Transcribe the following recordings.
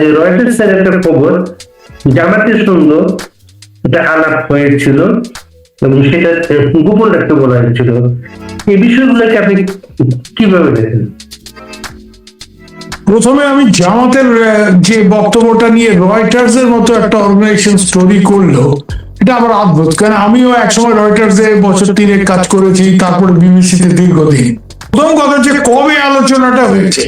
যে রয়টার্সের একটা খবর সঙ্গে এটা আলাপ হয়েছিল এবং সেটা গোপন রাখতে বলা হয়েছিল। এই বিষয়গুলোকে আপনি কীভাবে দেখেন? প্রথমে আমি জামাতের যে বক্তব্যটা নিয়ে রয়টার্স এর মতো একটা অর্গানাইজেশন স্টোরি করল, এটা আমার অদ্ভুত। কারণ আমিও একসময় রয়টার্স এ বছর তিনেক কাজ করেছি, তারপরে বিবিসিতে দীর্ঘদিন। প্রথম কথা হচ্ছে কবে আলোচনাটা হয়েছে?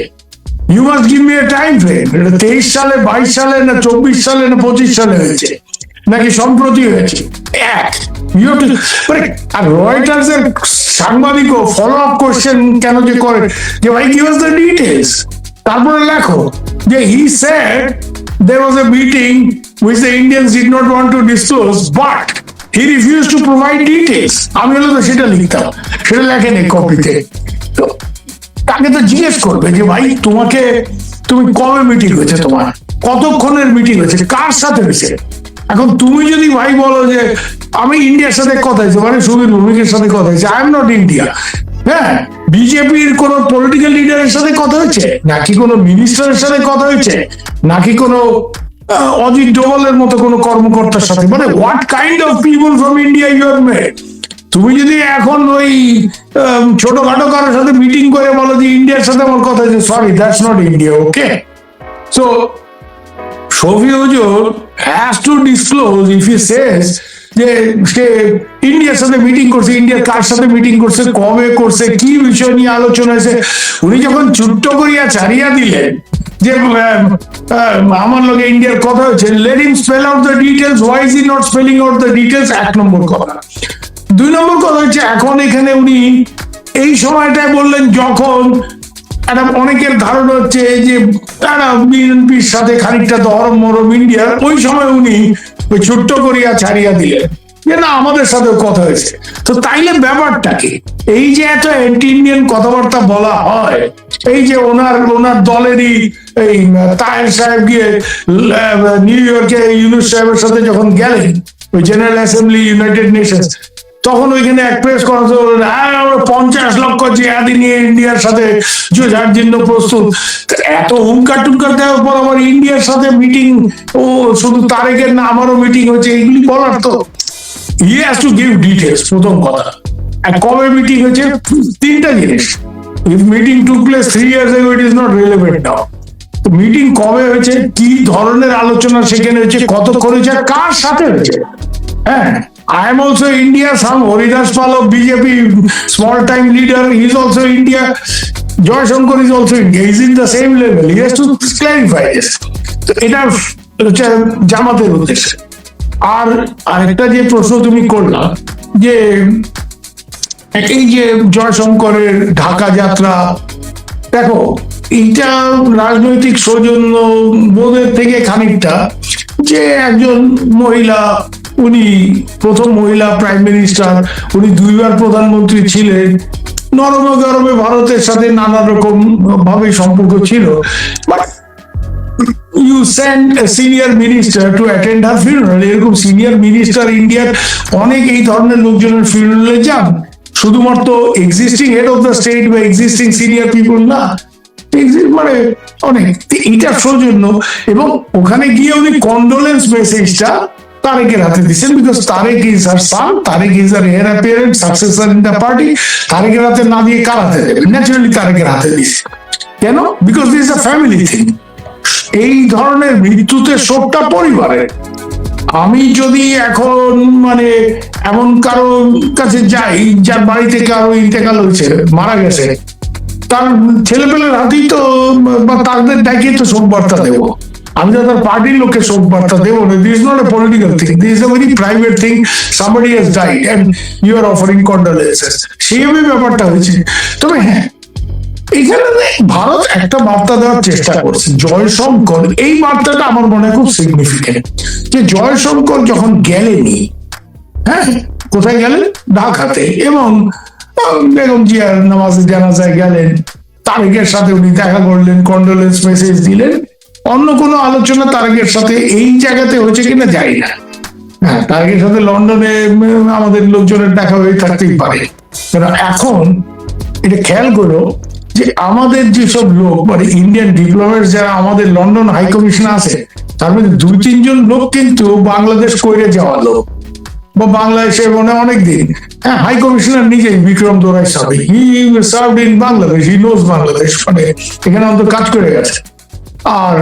You must give me a time frame এটা তেইশ সালে বাইশ সালে না চব্বিশ সালে না পঁচিশ সালে হয়েছে? নাকি সম্প্রতি হয়েছে? এক। মানে, আর রয়টার্স এর সাংবাদিকও ফলো আপ কেন যে করে? যে ভাই গিভ আস দ্য ডিটেলস তারপরে লেখো যে হি there was a meeting which the Indians did not want to disclose but he refused to provide details আমি তো সেটা লিখতাম। সেটা লেখেন কপিতে তো তাকে তো জিজ্ঞেস করবে যে ভাই, তোমাকে তুমি কবে মিটিং হয়েছে তোমার? কতক্ষণের মিটিং হয়েছে? কার সাথে হয়েছে? এখন তুমি যদি ভাই বলো যে, আমি ইন্ডিয়ার সাথে কথা হয়েছে মানে সুবীর ভৌমিকের সাথে কথা হয়েছে আই এম নট ইন্ডিয়া হ্যাঁ বিজেপির কোন পলিটিক্যাল লিডারের সাথে কথা হয়েছে? নাকি কোনো মিনিস্টারের সাথে কথা হয়েছে? নাকি কোনো অজিত ডোভালের মতো কোনো কর্মকর্তার সাথে? মানে what kind of people from India you are made তুমি যদি এখন ওই ছোটখাটো কারোর সাথে মিটিং করে বলো যে ইন্ডিয়ার সাথে আমার কথা হয়েছে sorry that's not India okay so Shafi হুজুর has to disclose if he says যে সে ইন্ডিয়ার সাথে মিটিং করছে ইন্ডিয়ার কার সাথে মিটিং করছে, কবে করছে, কি বিষয় নিয়ে আলোচনা হয়েছে। উনি যখন ছোট্ট করিয়া ছাড়িয়া দিলেন যে আমার লগে ইন্ডিয়ার কথা হয়েছে let him spell out the details why is he not spelling out the details এক নম্বর কথা। দুই নম্বর কথা হচ্ছে, এখন এখানে উনি এই সময়টায় বললেন যখন একটা অনেকের ধারণা হচ্ছে যে তারা বিএনপির সাথে খানিকটা দরম মরম ইন্ডিয়ার, ওই সময় উনি ওই ছোট্ট করিয়া ছাড়িয়া দিলেন। যে না, আমাদের সাথে কথা হয়েছে। তো তাইলে ব্যাপারটা কি? এই যে এত অ্যান্টি ইন্ডিয়ান কথাবার্তা বলা হয়, এই যে ওনার ওনার দলেরই এই তাহের সাহেব গিয়ে নিউ ইয়র্কে ইউনুস সাহেবের সাথে যখন গেলেন, ওই জেনারেল অ্যাসেম্বলি, ইউনাইটেড নেশনস তখন ওইখানে এক প্রেস কনফারেন্স পঞ্চাশ লক্ষ জিহাদি নিয়ে ইন্ডিয়ার সাথে যুঝার জন্য প্রস্তুত এত হুঙ্কার টুঙ্কার দেওয়ার পর আবার ইন্ডিয়ার সাথে মিটিং ও শুধু তারেকের না, আমারও মিটিং হচ্ছে এগুলি বলার তো। He has to give details প্রথম কথা। আর কবে মিটিং হয়েছে? তিনটা জিনিস। If meeting to place three years ago it is not relevant now meeting কবে হয়েছে? কি ধরনের আলোচনা সেখানে হয়েছে? হয়েছে? আর কার সাথে হয়েছে? হ্যাঁ? I am also India. Some Haridas Pal of BJP, small time leader, he is also India. Joy Shankar is also India. He is in the same level. He has to clarify this. তো এটা হচ্ছে জামাতের উদ্দেশ্য আর আরেকটা যে প্রশ্ন তুমি করলা যে এই যে জয়শঙ্করের ঢাকা যাত্রা দেখো এইটা রাজনৈতিক সৌজন্য বোধের থেকে খানিকটা যে একজন মহিলা উনি প্রথম মহিলা প্রাইম মিনিস্টার উনি দুইবার প্রধানমন্ত্রী ছিলেন। নরমে গরমে ভারতের সাথে নানা রকম ভাবে সম্পর্ক ছিল। You send senior minister to attend her funeral এরকম সিনিয়র মিনিস্টার ইন্ডিয়ার অনেক এই ধরনের লোকজনের ফিউনারালে যান। শুধুমাত্র existing head of the state বা এক্সিস্টিং সিনিয়র পিপল না। মানে অনেক। তো এইটা সৌজন্য এবং ওখানে গিয়ে উনি কন্ডোলেন্স মেসেজটা তারেকের হাতে দিচ্ছেন because Tarique is her son Tarique is her heir apparent successor in the party তারেকের হাতে না দিয়ে কার হাতে দেবেন ন্যাচারালি তারেকের হাতে দিচ্ছে কেন? Because this a family thing এই ধরনের মৃত্যুতে শোকটা পরিবারের আমি যদি এখন মানে এমন কারও কাছে যাই, যার বাড়িতে কারও ইন্তেকাল হয়েছে, মারা গেছে, তার ছেলেপেলের হাতেই তো, বা তাদের ডাকিয়ে তো শোক বার্তা দেবো। আমি তো পার্টির লোককে শোক বার্তা দেবো না। This not a political thing this a very private thing somebody has died and you are offering condolences সেইভাবে ব্যাপারটা হয়েছে। তবে হ্যাঁ এখানে ভারত একটা বার্তা দেওয়ার চেষ্টা করছে। জয়শঙ্কর এই বার্তাটা আমার মনে হয় খুব সিগনিফিকেন্ট যে জয়শঙ্কর যখন গেলেনি হ্যাঁ কোথায় গেলেন? ঢাকাতে। এবং বেগম জিয়ার নামাজে জানাজায় গেলেন। তারেকের সাথে উনি দেখা করলেন কন্ডোলেন্স মেসেজ দিলেন। অন্য কোনো আলোচনা তারেকের সাথে এই জায়গাতে হয়েছে কিনা যাই না। হ্যাঁ সাথে লন্ডনে আমাদের লোকজনের দেখা হয়ে থাকতেই পারে। এখন এটা খেয়াল করো যে আমাদের যেসব লোক মানে ইন্ডিয়ান ডিপ্লোমেট যারা আমাদের লন্ডন হাই কমিশন আছে, তার মধ্যে দুই, তিনজন লোক কিন্তু বাংলাদেশ কইরে যাওয়া লোক। বা বাংলাদেশে মনে অনেক দিন হ্যাঁ হাই কমিশনার নিজেই বিক্রম দোরাই সাহেব। He serve in Bangladesh he knows Bangladesh মানে এখানে অন্তত কাজ করে গেছে। আর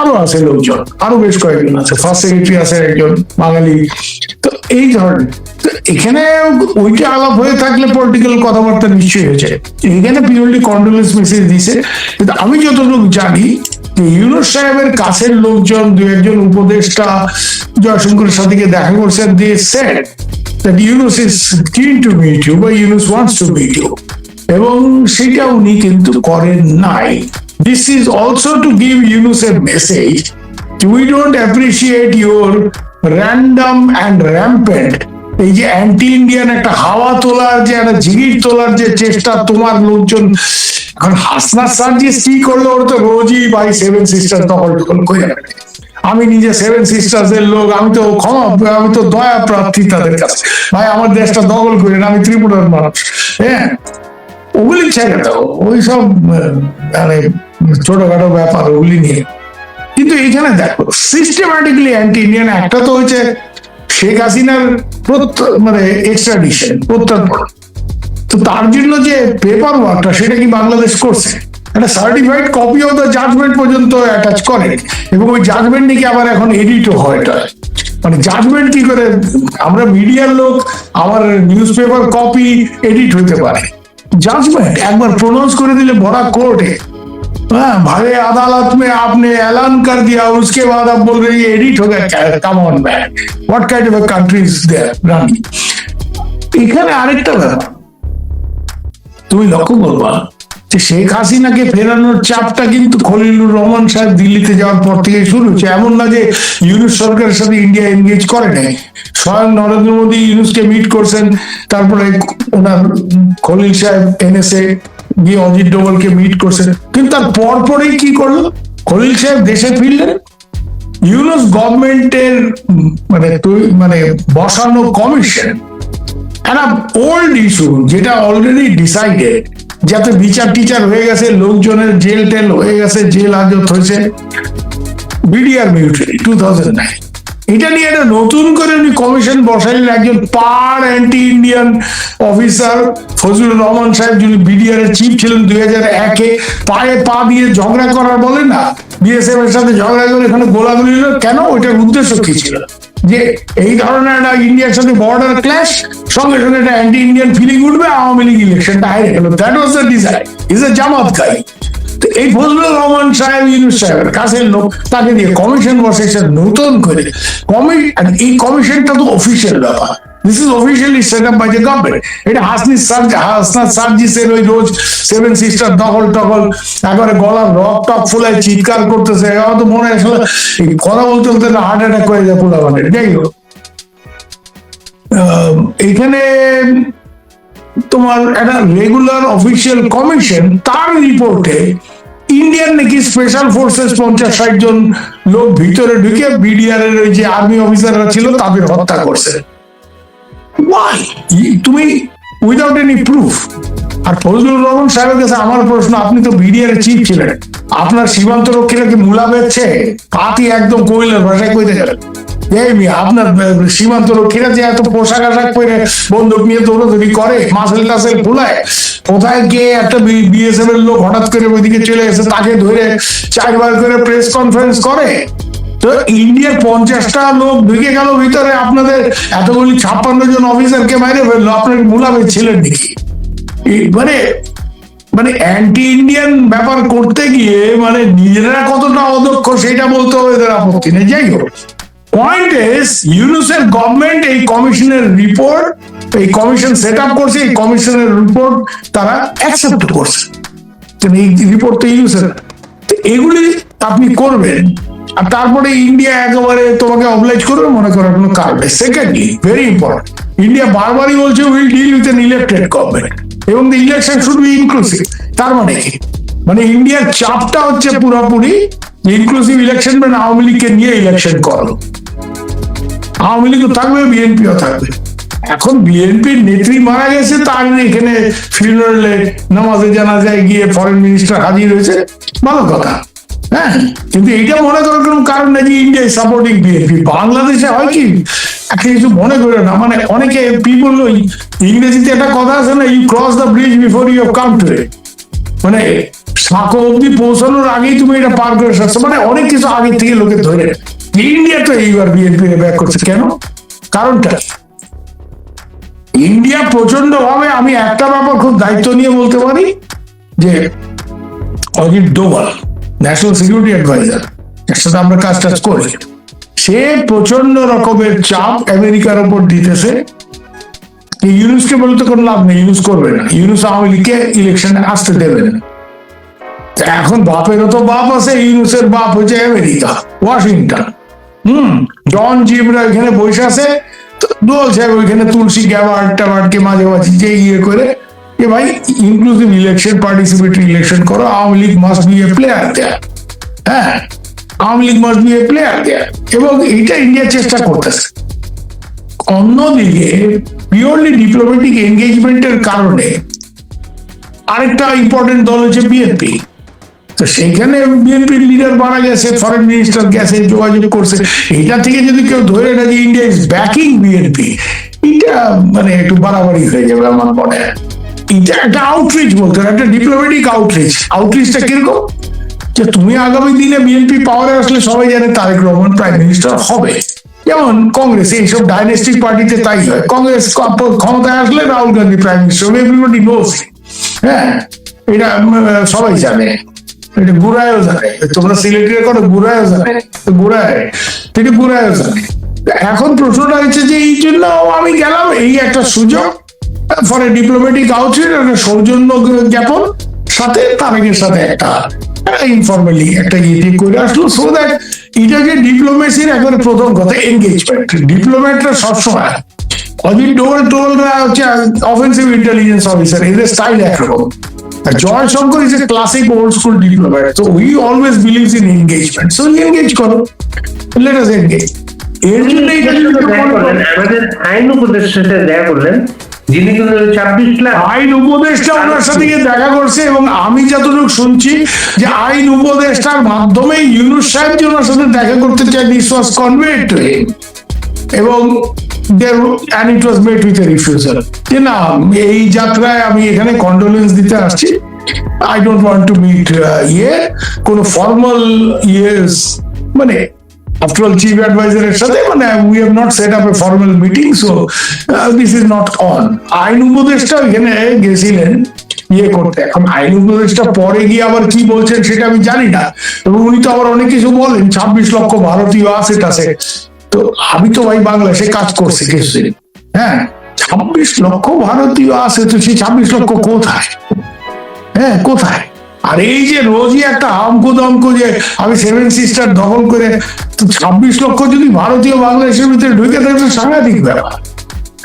আরও আছে লোকজন, আরও বেশ কয়েকজন আছে। ফার্স্ট সেক্রেটারি আছে একজন, বাঙালি। তো এই ধরনের, তো এখানে ওইটা আলাপ হয়ে থাকলে পলিটিক্যাল কথাবার্তা নিশ্চয়ই হয়েছে এখানে পিওরলি কন্ডোলেন্স মেসেজ দিছে কিন্তু আমি যতটুকু জানি ইউনুস সাহেবের কাছের লোকজন, দু একজন উপদেষ্টা জয়শঙ্করের সাথে দেখা করছেন দিয়ে set that Yunus is keen to meet you বা Yunus wants to meet you এবং সেটা উনি কিন্তু করেন নাই। This is also to give Yunus a message we don't appreciate your random and rampant এই যে অ্যান্টি ইন্ডিয়ান একটা হাওয়া তোলার যে, একটা জিগির তোলার যে চেষ্টা তোমার লোকজন, এখন হাসনার যে কি করল, ওর তো রোজই ভাই সেভেন সিস্টার দখল টখল করে আমি নিজে সেভেন সিস্টার্স এর লোক, আমি তো ক্ষমা, আমি তো দয়া প্রার্থী তাদের কাছে। ভাই, আমার দেশটা দখল করেন, আমি ত্রিপুরার মানুষ। হ্যাঁ ওগুলি ছেড়ে দাও ওই সব মানে ছোটখাটো ব্যাপার, ওগুলি নিয়ে। কিন্তু এখানে দেখো সিস্টেম্যাটিকলি অ্যান্টি ইন্ডিয়ান একটা তো হয়েছে শেখ হাসিনার মানে এক্সট্রাডিশন প্রত্যর্পণ। তো তার জন্য যে পেপার ওয়ার্কটা সেটা কি বাংলাদেশ করছে? একটা certified copy of the judgement পর্যন্ত অ্যাটাচ করে। এবং ওই জাজমেন্ট নাকি আবার এখন এডিটও হয় মানে জাজমেন্ট কি করে? আমরা মিডিয়ার লোক, আমার নিউজ পেপার কপি এডিট হইতে পারে। জাজমেন্ট একবার প্রোনাউন্স করে দিলে বড় কোর্টে हाँ भारे अदालत में आपने ऐलान कर दिया उसके बाद आप बोल रहे हैं एडिट हो गया come on man what kind of country is there running এখানে আরেকটা ব্যাপার তুমি লক্ষ্য করবা যে শেখ হাসিনাকে ফেরানোর চাপটা কিন্তু খলিলুর রহমান সাহেব দিল্লিতে যাওয়ার পর থেকে শুরু হচ্ছে এমন না যে ইউনুস সরকারের সাথে ইন্ডিয়া এনগেজ করে নাই স্বয়ং নরেন্দ্র মোদী ইউনুসকে মিট করছেন তারপরে ওনার খলিল সাহেব এনএসএ গিয়ে অজিত ডোভালকে মিট করছেন কিন্তু তার পরপরেই কি করল? খলিল সাহেব দেশে ফিরলেন। ইউনুস গভর্নমেন্টের মানে মানে বসানো কমিশন একটা ওল্ড ইস্যু যেটা অলরেডি ডিসাইডেড যাতে বিচার টিচার হয়ে গেছে, লোকজনের জেল টেল হয়ে গেছে, জেল হাজত হয়েছে। BDR mutiny two thousand nine এটা নিয়ে একটা নতুন করে উনি কমিশন বসাইলেন একজন পার anti Indian officer Fazlur Rahman সাহেব, যিনি বিডিআর এর চিফ ছিলেন দুই হাজার একে। পায়ে পা দিয়ে ঝগড়া করার বলে না বিএসএফ এর সাথে ঝগড়া করে এখানে গোলাগুলি কেন? ওইটার উদ্দেশ্য কি ছিল? যে এই ধরনের একটা ইন্ডিয়ার সাথে বর্ডার ক্ল্যাশ সঙ্গে সঙ্গে একটা অ্যান্টি ইন্ডিয়ান ফিলিং উঠবে, আওয়ামী লীগ ইলেকশনটা হারে গেল। That was the design is a Jamaat guy এই ফজলুর রহমান সাহেব, ইউনুস সাহেবের কাছের লোক, তাকে দিয়ে কমিশন বসেছে নতুন করে। কমি এই কমিশনটা তো অফিসিয়াল ব্যাপার। This is officially set up by the government এটা হাসনি সার্জ হাসনাত সার্জিসের ওই রোজ সেভেন সিস্টার দখল টকল একবারে গলার রক টক ফুলায় চিৎকার করতেছে। আমার তো মনে আসলে কথা বলতে বলতে হার্ট অ্যাটাক করে যায় পোলা মানে যাই হোক। এখানে তোমার একটা রেগুলার অফিসিয়াল কমিশন তার রিপোর্টে ইন্ডিয়ান নাকি স্পেশাল ফোর্সেস পঞ্চাশ ষাট জন লোক ভিতরে ঢুকে বিডিআর এর যে আর্মি অফিসাররা ছিল, তাদের হত্যা করছে। তুমি উইদাউট এনি প্রুফ আর ফজলুর রহমান সাহেবের কাছে আমার প্রশ্ন, আপনি তো বিডিআর এর চিফ ছিলেন। আপনার সীমান্ত রক্ষীরা কি মূলা বেচছে পাতি একদম কইলের ভাষায় কইতে গেলেন আপনার সীমান্ত রক্ষীরা যে এত পোশাক আশাক পরে বন্দুক নিয়ে দৌড়াদৌড়ি করে, মাসেল টাসেল ফুলায়, কোথায় গিয়ে একটা বিএসএফ এর লোক হঠাৎ করে ওইদিকে চলে এসে তাকে ধরে চারবার করে প্রেস কনফারেন্স করে? তো ইন্ডিয়ার পঞ্চাশটা লোক ঢুকে গেল ভিতরে, আপনাদের এতগুলি ছাপ্পান্ন জন অফিসারকে বাইরে ফেলল, আপনার মুলাবে ছিলেন নাকি? মানে মানে অ্যান্টি ইন্ডিয়ান ব্যাপার করতে গিয়ে মানে নিজেরা কতটা অদক্ষ সেটা বলতে হবে এদের আপত্তি নেই। যাই হোক পয়েন্ট ইজ ইউনুসের গভর্নমেন্ট এই কমিশনের রিপোর্ট এই কমিশন সেট আপ করছে, এই কমিশনের রিপোর্ট তারা অ্যাকসেপ্ট করছে। এই রিপোর্ট তো ইউনুসের এগুলি আপনি করবেন, আর তারপরে ইন্ডিয়া একেবারে তোমাকে অবলাইজ করবে, মনে করার কোনো কারণ সেকেন্ডলি ভেরি ইম্পর্টেন্ট ইন্ডিয়া বারবারই বলছে will deal with an elected government এবং the election should be inclusive তার মানে কি? মানে ইন্ডিয়ার চাপটা হচ্ছে পুরোপুরি ইনক্লুসিভ ইলেকশন মানে আওয়ামী লীগকে নিয়ে ইলেকশন করো আওয়ামী লীগও থাকবে, বিএনপিও থাকবে। এখন বিএনপির নেত্রী মারা গেছে, তার এখানে ফিউনারেলে নামাজে জানা যায় গিয়ে ফরেন মিনিস্টার হাজির হয়েছে, ভালো কথা। হ্যাঁ কিন্তু এটা মনে করার কোনো কারণ নেই যে ইন্ডিয়া সাপোর্টিং বিএনপি। বাংলাদেশে হয় কি, একটা কিছু মনে করে না মানে অনেকে পিপল ইংরেজিতে একটা কথা আছে না you cross the bridge before you come to মানে সাঁকো অব্দি পৌঁছানোর আগেই তুমি এটা পার করে আসছো। মানে অনেক কিছু আগে থেকে লোকে ধরে ইন্ডিয়া তো এইবার বিএনপি ব্যাক করছে। কেন? কারণটা ইন্ডিয়া প্রচণ্ড ভাবে আমি একটা ব্যাপার খুব দায়িত্ব নিয়ে বলতে পারি যে, Ajit Doval national security adviser এর সাথে আমরা কাজ টাজ করি, সে প্রচণ্ড রকমের চাপ আমেরিকার উপর দিতেছে। ইউনুসকে বলতে কোনো লাভ নেই, ইউনুস করবে না। ইউনুস আওয়ামী লীগকে ইলেকশনে আসতে দেবে না। এখন বাপেরও তো বাপ আছে, ইউনুসের বাপ হচ্ছে আমেরিকা, ওয়াশিংটন। হুম, জন জিবরা এখানে বসে আছে বলছে ওইখানে তুলসী গ্যাবার্ড ট্যাবার্ডকে মাঝে মাঝে যে ইয়ে করে যে ভাই ইনক্লুসিভ ইলেকশন পার্টিসিপেটরি ইলেকশন করো, Awami League must be a player there হ্যাঁ Awami League must be a player there এবং এইটা ইন্ডিয়া চেষ্টা করতেছে। অন্যদিকে পিওরলি ডিপ্লোম্যাটিক এনগেজমেন্টের কারণে আরেকটা ইম্পর্টেন্ট দল হচ্ছে বিএনপি তো সেইখানে বিএনপির লিডার মারা গেছে ফরেন মিনিস্টার গেছে, যোগাযোগ করছে। এটা থেকে যদি কেউ ধরে না যে ইন্ডিয়া ইজ ব্যাকিং বিএনপি এটা মানে একটু বাড়াবাড়ি হয়ে যাবে আমার মনে। এটা একটা আউটরিচ বলতে একটা ডিপ্লোম্যাটিক আউটরিচ আউটরিচটা কীরকম? যে তুমি আগামী দিনে বিএনপি পাওয়ারে আসলে সবাই জানে তারেক রহমান প্রাইম মিনিস্টার হবে। যেমন কংগ্রেস, এইসব ডাইনেস্টিক পার্টিতে তাই হয়। কংগ্রেস ক্ষমতায় আসলে Rahul Gandhi prime minister everybody knows হ্যাঁ এটা সবাই জানে। এটা বুড়ায়ও জানে। তোমরা সিলেক্টেড করো বুড়ায়ও জানে। তো তিনি বুড়ায়ও জানে। এখন প্রশ্নটা হচ্ছে যে এই জন্য আমি গেলাম, এই একটা সুযোগ, ফলে ডিপ্লোম্যাটিক আউটরিচ একটা সৌজন্য জ্ঞাপন, সাথে তারেকের সাথে একটা ইনফরমালি একটা ইয়ে করে আসলো। সো দ্যাট এটা যে ডিপ্লোমেসির একবারে প্রথম কথা এনগেজমেন্ট ডিপ্লোম্যাটরা সবসময়, অজিত ডোল টোলরা হচ্ছে অফেন্সিভ ইন্টেলিজেন্স অফিসার এদের স্টাইল একরকম। Jai Shankar is a classic old school so always believes in engagement so engage করো লেট আস এনগেজ এর জন্য আমাদের আইন উপদেষ্টার সাথে দেখা করলেন যিনি ছাব্বিশ লাখ আইন উপদেষ্টা ওনার সাথে গিয়ে দেখা করছে এবং আমি যতটুকু শুনছি যে আইন উপদেষ্টার মাধ্যমে ইউনুস সাহেব যে ওনার সাথে দেখা করতে চাই this was conveyed to him and it was made with a refusal যে না এই যাত্রায় আমি এখানে কন্ডোলেন্স দিতে আসছি। I don't want to meet ইয়ে। কোনো ফর্মাল ইয়েস মানে অল চিফ অ্যাডভাইজারের সাথে মানে we have not set up a formal meeting so this is not on আইন উপদেষ্টা এখানে গেছিলেন ইয়ে করতে। এখন আইন উপদেষ্টা পরে গিয়ে আবার কি বলছেন সেটা আমি জানি না। এবং উনি তো আবার অনেক কিছু বলেন, ছাব্বিশ লক্ষ ভারতীয় আছে টাছে তো আমি তো ভাই বাংলাদেশে কাজ করছি কিছুদিন। হ্যাঁ ছাব্বিশ লক্ষ ভারতীয় আছে তো সেই ছাব্বিশ লক্ষ কোথায়? হ্যাঁ কোথায়? আর এই যে রোজই একটা আমকু দমকু যে আমি সেভেন সিস্টার দখল করে তো ছাব্বিশ লক্ষ যদি ভারতীয় বাংলাদেশের ভিতরে ঢুকে থাকে সাংঘাতিক ব্যাপার।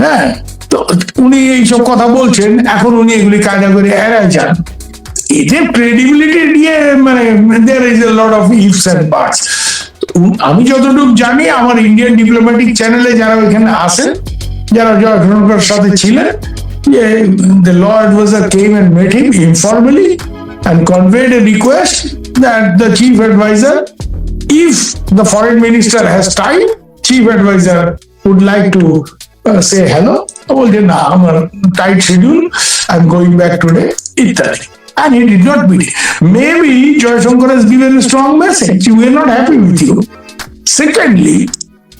হ্যাঁ তো উনি এইসব কথা বলছেন, এখন উনি এগুলি কায়দা করে এড়ায় যান। এদের ক্রেডিবিলিটি নিয়ে মানে there is a lot of ifs and buts আমি যতটুকু জানি আমার ইন্ডিয়ান ডিপ্লোম্যাটিক চ্যানেলে যারা ওইখানে আসেন যারা জয়শঙ্কর সাথে ছিলেন যে law advisor came and met him informally and conveyed a request that the chief advisor if the foreign minister has time chief advisor would like to uh, say hello বলছে না আমার tight schedule I am going back today ইত্যাদি and he did not meet maybe Joyashankar has given a strong message we are not happy with you secondly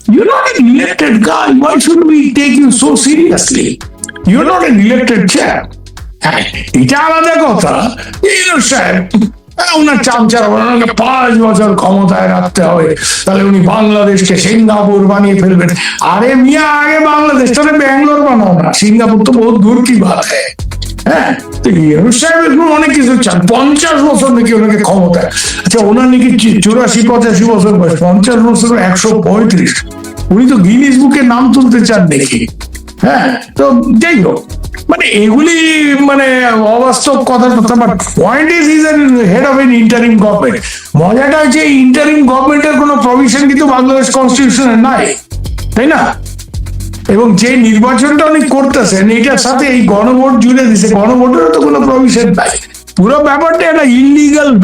you're not an elected guy why should we take you so seriously you're not an elected chair হ্যাঁ, এটা আলাদা কথা সাহেব হ্যাঁ, ওনার চামচার ওনাকে পাঁচ বছর ক্ষমতায় রাখতে হবে তাহলে উনি বাংলাদেশকে সিঙ্গাপুর বানিয়ে ফেলবেন আরে মিয়া আগে বাংলাদেশটাকে ব্যাঙ্গালোর বানাও না সিঙ্গাপুর তো বহুত দূর কি বাত হ্যাঁ হ্যাঁ আচ্ছা পঁয়ত্রিশ। নাম তুলতে চান হ্যাঁ তো যাই হোক। মানে এগুলি মানে অবাস্তব কথা কথা but point is is head of an interim government মজাটা হচ্ছে ইন্টারিম গভর্নমেন্টের কোনো প্রভিশন কিন্তু বাংলাদেশ কনস্টিটিউশনে নাই। তাই না? এবং যে নির্বাচনটা উনি করতেছেন, এটার সাথে এই গণভোট জুড়ে দিছে। গণভোটেরও তো কোনো প্রভিশন নাই। পুরো ব্যাপারটা একটা ইলিগাল